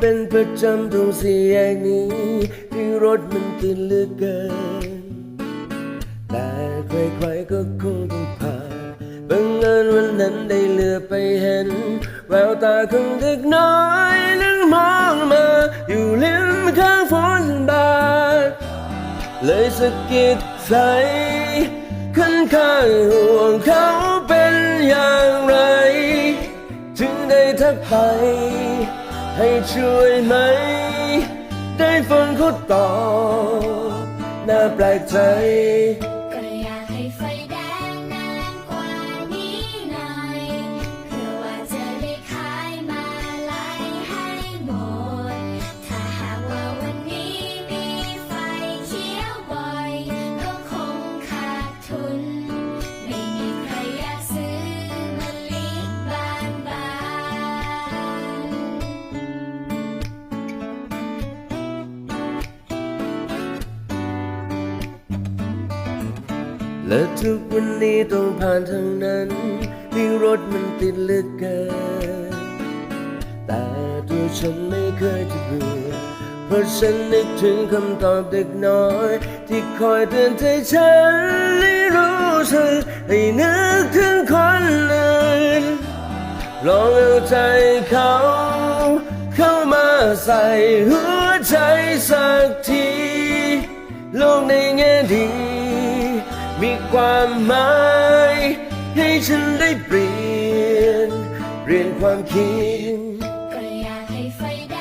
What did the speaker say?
เป็นประจำตรงสี่แยกนี้ที่รถมันติดเหลือเกิน แต่ใครๆก็คงต้องผ่านบังเอิญวันนั้นได้เหลือไปเห็น แววตาของเด็กน้อยนั้นมองมา อยู่ริมข้างฝนบาดเลยสะกิดใจขันข้างห่วงเขาเป็นอย่างไรจึงได้ทักไป ให้ช่วยไหม ได้ฟังเขาตอบน่าแปลกใจ ก็อยากให้ไฟได้ และทุกวันนี้ต้องผ่านทางนั้นที่รถมันติดเหลือเกินแต่ตัวฉันไม่เคยจะเบื่อเพราะฉันนึกถึงคำตอบเด็กน้อย ที่คอยเตือนใจฉันให้รู้สึกให้นึกถึงคนอื่นลองเอาใจเขา เข้ามาใส่หัวใจสักที โลกในแง่ดี มีความหมายให้ฉันได้เปลี่ยน เรียนความคิดก็อยากให้ไฟแด